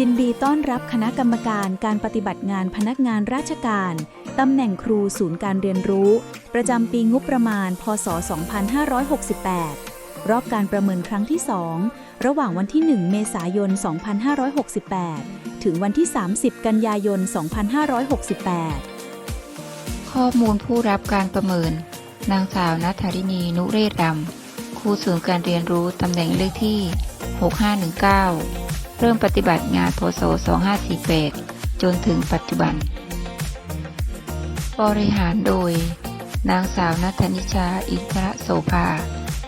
ยินดีต้อนรับคณะกรรมการการปฏิบัติงานพนักงานราชการ ตำแหน่งครูศูนย์การเรียนรู้ ประจำปีงบประมาณ พศ 2568 รอบการประเมินครั้งที่ 2 ระหว่างวันที่ 1 เมษายน 2568 ถึงวันที่ 30 กันยายน 2568 ข้อมูลผู้รับการประเมิน นางสาวนัทธรินีนุเรศรำครูศูนย์การเรียนรู้ตำแหน่งเลขที่ 6519 ริ่มปฏิบัติงานพศ 2548 จนถึงปัจจุบัน บริหารโดย นางสาวนัทนิชาอินทรโสภา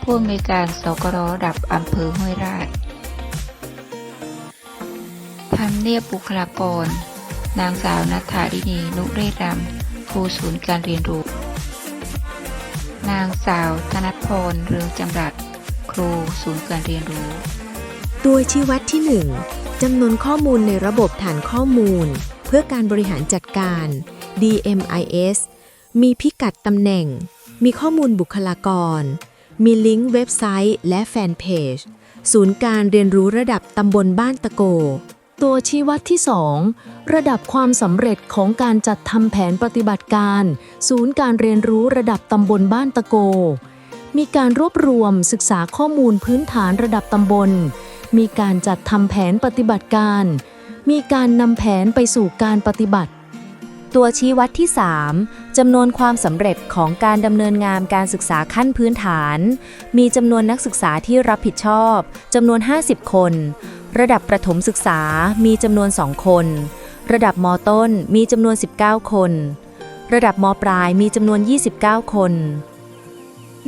ผู้อำนวยการสกรระดับอำเภอห้วยราชทำเนียบบุคลากร นางสาวนัทธารินีนุเรศรำครูศูนย์การเรียนรู้ นางสาวธนัทพรเรืองจำรัด ครูศูนย์การเรียนรู้ ตัวชี้วัดที่ 1จำนวนข้อมูลในระบบฐานข้อมูล เพื่อการบริหารจัดการ DMIS มีพิกัดตำแหน่ง มีข้อมูลบุคลากร มีลิงก์เว็บไซต์และแฟนเพจ ศูนย์การเรียนรู้ระดับตำบลบ้านตะโก ตัวชี้วัดที่ 2 ระดับความสำเร็จของการจัดทำแผนปฏิบัติการ ศูนย์การเรียนรู้ระดับตำบลบ้านตะโก มีการรวบรวมศึกษาข้อมูลพื้นฐานระดับตำบล มีการจัดทำแผนปฏิบัติการ มีการนำแผนไปสู่การปฏิบัติ ตัวชี้วัดที่ 3จำนวนความสำเร็จของการดำเนินงานการศึกษาขั้นพื้นฐาน มีจำนวนนักศึกษาที่รับผิดชอบจำนวน 50 คน ระดับประถมศึกษามีจำนวน 2 คน ระดับมต้นมีจำนวน 19 คน ระดับมปลายมีจำนวน 29 คน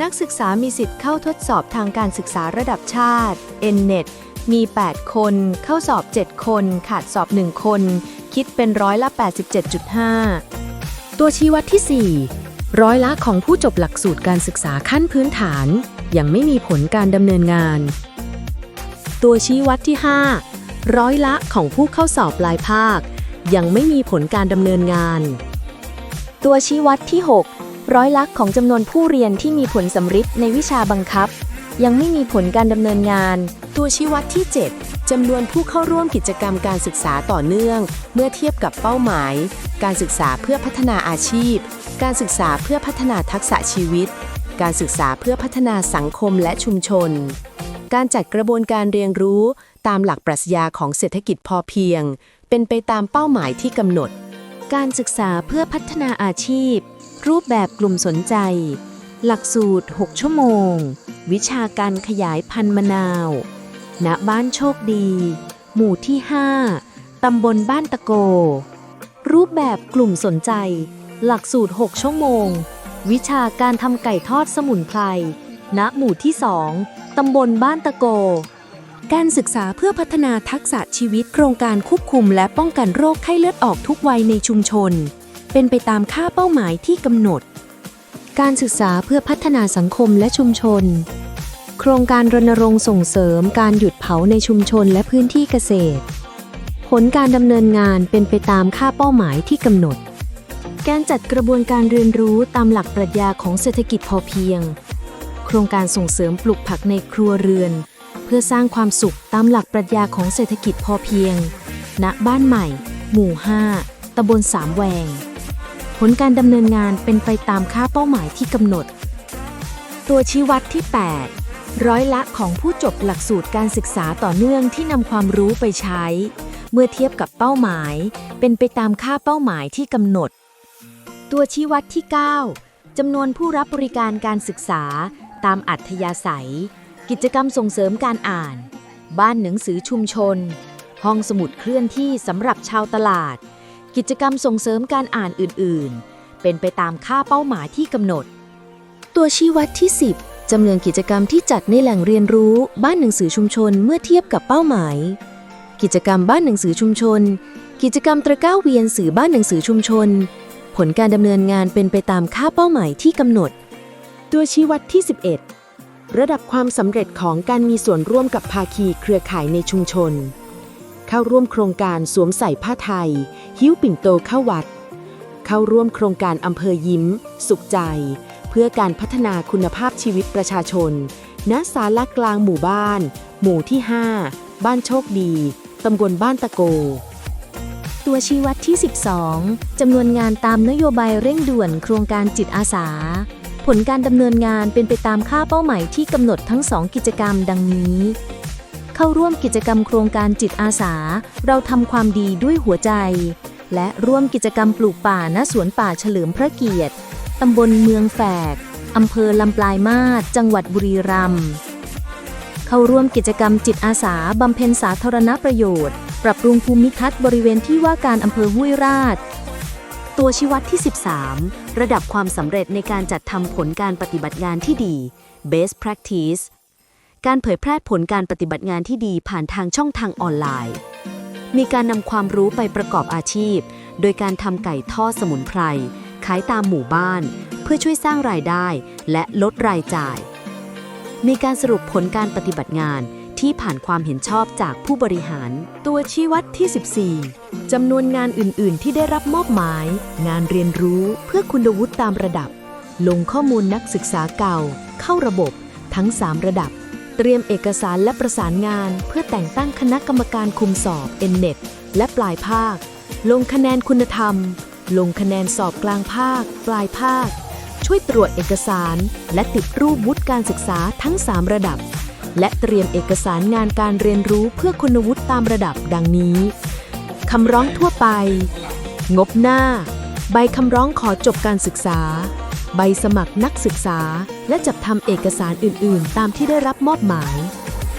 นักศึกษามีสิทธิ์เข้าทดสอบทางการศึกษาระดับชาติ NNET มี 8 คน เข้าสอบ 7 คน ขาดสอบ 1 คน คิดเป็นร้อยละ 87.5 ตัวชี้วัดที่ 4 ร้อยละของผู้จบหลักสูตรการศึกษาขั้นพื้นฐาน ยังไม่มีผลการดำเนินงาน ตัวชี้วัดที่ 5 ร้อยละของผู้เข้าสอบปลายภาค ยังไม่มีผลการดำเนินงาน ตัวชี้วัดที่ 6 ร้อยลักษณ์ของจำนวนผู้เรียนที่มีผลสำฤทธิ์ในวิชาบังคับ ยังไม่มีผลการดำเนินงาน ตัวชี้วัดที่ 7จำนวนผู้เข้าร่วมกิจกรรมการศึกษาต่อเนื่อง เมื่อเทียบกับเป้าหมาย การศึกษาเพื่อพัฒนาอาชีพ การศึกษาเพื่อพัฒนาทักษะชีวิต การศึกษาเพื่อพัฒนาสังคมและชุมชน การจัดกระบวนการเรียนรู้ตามหลักปรัชญาของเศรษฐกิจพอเพียง เป็นไปตามเป้าหมายที่กำหนด การศึกษาเพื่อพัฒนาอาชีพ รูปแบบกลุ่มสนใจ หลักสูตร 6 ชั่วโมง วิชาการขยายพันธุ์มะนาว ณบ้านโชคดี หมู่ที่ 5 ตำบลบ้านตะโก รูปแบบกลุ่มสนใจ หลักสูตร 6 ชั่วโมง วิชาการทำไก่ทอดสมุนไพร ณ หมู่ที่ 2 ตำบลบ้านตะโก การศึกษาเพื่อพัฒนาทักษะชีวิตโครงการควบคุมและป้องกันโรคไข้เลือดออกทุกวัยในชุมชน เป็นไปตามค่าเป้าหมายที่กำหนด การศึกษาเพื่อพัฒนาสังคมและชุมชน โครงการรณรงค์ส่งเสริมการหยุดเผาในชุมชนและพื้นที่เกษตร ผลการดำเนินงานเป็นไปตามค่าเป้าหมายที่กำหนด การจัดกระบวนการเรียนรู้ตามหลักปรัชญาของเศรษฐกิจพอเพียง โครงการส่งเสริมปลูกผักในครัวเรือน เพื่อสร้างความสุขตามหลักปรัชญาของเศรษฐกิจพอเพียง ณ บ้านใหม่ หมู่ 5ตำบลสามแวง ผลการดำเนินงานเป็นไปตามค่าเป้าหมายที่กำหนด ตัวชี้วัดที่ 8 ร้อยละของผู้จบหลักสูตรการศึกษาต่อเนื่องที่นำความรู้ไปใช้ เมื่อเทียบกับเป้าหมาย เป็นไปตามค่าเป้าหมายที่กำหนด ตัวชี้วัดที่ 9จำนวนผู้รับบริการการศึกษา ตามอัธยาศัย กิจกรรมส่งเสริมการอ่าน บ้านหนังสือชุมชน ห้องสมุดเคลื่อนที่สำหรับชาวตลาด กิจกรรมส่งเสริมการอ่านอื่น ๆ เป็นไปตามค่าเป้าหมายที่กำหนด ตัวชี้วัดที่ 10 จำนวนกิจกรรมที่จัดในแหล่งเรียนรู้บ้านหนังสือชุมชนเมื่อเทียบกับเป้าหมาย กิจกรรมบ้านหนังสือชุมชน กิจกรรมตะก้าเวียนสื่อบ้านหนังสือชุมชน ผลการดำเนินงานเป็นไปตามค่าเป้าหมายที่กำหนด ตัวชี้วัดที่ 11 ระดับความสำเร็จของการมีส่วนร่วมกับภาคีเครือข่ายในชุมชน เข้าร่วมโครงการสวมใส่ผ้าไทย หิ้วปิ่นโตเข้าวัด เข้าร่วมโครงการอำเภอยิ้ม สุขใจ เพื่อการพัฒนาคุณภาพชีวิตประชาชน ณ ศาลากลางหมู่บ้าน หมู่ที่ 5 บ้านโชคดี ตำบลบ้านตะโก ตัวชี้วัดที่ 12 จำนวนงานตามนโยบายเร่งด่วนโครงการจิตอาสา ผลการดำเนินงานเป็นไปตามค่าเป้าหมายที่กำหนดทั้ง 2 กิจกรรมดังนี้ เข้าร่วมกิจกรรมโครงการจิตอาสา เราทำความดีด้วยหัวใจ และร่วมกิจกรรมปลูกป่าณสวนป่าเฉลิมพระเกียรติ ตำบลเมืองแฝก อำเภอลำปลายมาศจังหวัดบุรีรัมย์เข้าร่วมกิจกรรมจิตอาสาบำเพ็ญสาธารณประโยชน์ ปรับปรุงภูมิทัศน์บริเวณที่ว่าการอำเภอห้วยราช ตัวชี้วัดที่ 13 ระดับความสำเร็จในการจัดทำผลการปฏิบัติงานที่ดี Best Practice การเผยแพร่ผลการปฏิบัติงานที่ดีผ่านทางช่องทางออนไลน์ มีการนำความรู้ไปประกอบอาชีพ โดยการทำไก่ทอดสมุนไพร ขายตามหมู่บ้าน เพื่อช่วยสร้างรายได้และลดรายจ่าย มีการสรุปผลการปฏิบัติงานที่ผ่านความเห็นชอบจากผู้บริหาร ตัวชี้วัดที่ 14 จำนวนงานอื่น ๆ ที่ได้รับมอบหมาย งานเรียนรู้เพื่อคุณวุฒิตามระดับ ลงข้อมูลนักศึกษาเก่า เข้าระบบ ทั้ง 3 ระดับ เตรียมเอกสารและประสานงาน เพื่อแต่งตั้งคณะกรรมการคุมสอบ n n e t และปลายภาค ลงคะแนนคุณธรรม ลงคะแนนสอบกลางภาค ปลายภาค ช่วยตรวจเอกสาร และติดรูปวุฒิการศึกษาทั้ง 3 ระดับ และเตรียมเอกสารงานการเรียนรู้เพื่อคุณวุฒิตามระดับดังนี้คำร้องทั่วไป งบหน้า ใบคำร้องขอจบการศึกษา ใบสมัครนักศึกษา และจัดทำเอกสารอื่น ๆ ตามที่ได้รับมอบหมาย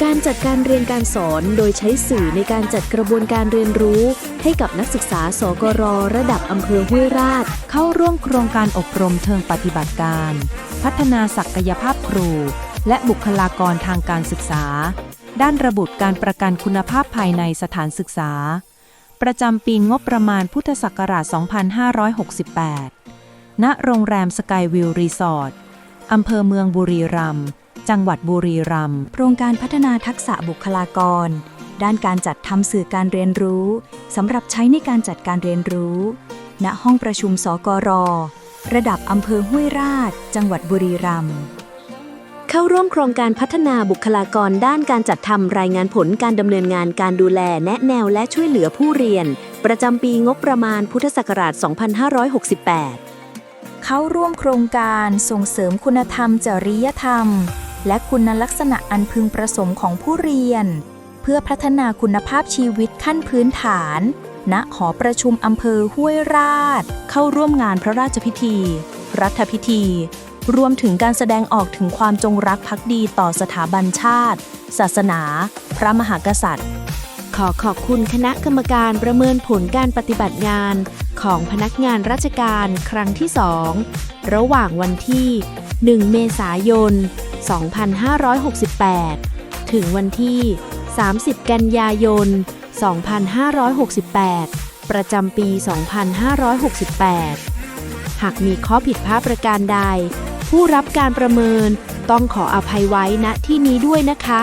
การจัดการเรียนการสอนโดยใช้สื่อในการจัดกระบวนการเรียนรู้ ให้กับนักศึกษาสกรระดับอำเภอห้วยราช เข้าร่วมโครงการอบรมเชิงปฏิบัติการ พัฒนาศักยภาพครู และบุคลากรทางการศึกษา ด้านระบุการประกันคุณภาพภายในสถานศึกษา ประจำปีงบประมาณพุทธศักราช 2568 ณ โรงแรมสกายวิวรีสอร์ทอำเภอเมืองบุรีรัมย์ จังหวัดบุรีรัมย์โครงการพัฒนาทักษะบุคลากร ด้านการจัดทำสื่อการเรียนรู้สำหรับใช้ในการจัดการเรียนรู้ ณห้องประชุมสกร ระดับอำเภอห้วยราช จังหวัดบุรีรัมย์เข้าร่วมโครงการพัฒนาบุคลากรด้านการจัดทำรายงานผลการดำเนินงานการดูแลแนะแนวและช่วยเหลือผู้เรียน ประจำปีงบประมาณพุทธศักราช 2568 เข้าร่วมโครงการส่งเสริมคุณธรรมจริยธรรม และคุณลักษณะอันพึงประสงค์ของผู้เรียน เพื่อพัฒนาคุณภาพชีวิตขั้นพื้นฐาน ณหอประชุมอำเภอห้วยราช เข้าร่วมงานพระราชพิธี รัฐพิธี รวมถึงการแสดงออกถึงความจงรักภักดีต่อสถาบันชาติ ศาสนา พระมหากษัตริย์ ขอขอบคุณคณะกรรมการประเมินผลการปฏิบัติงาน ของพนักงานราชการครั้งที่ 2 ระหว่างวันที่ 1 เมษายน 2568 ถึงวันที่ 30 กันยายน 2568 ประจำปี 2568 หากมีข้อผิดพลาดประการใด ผู้รับการประเมินต้องขออภัยไว้ณที่นี้ด้วยนะคะ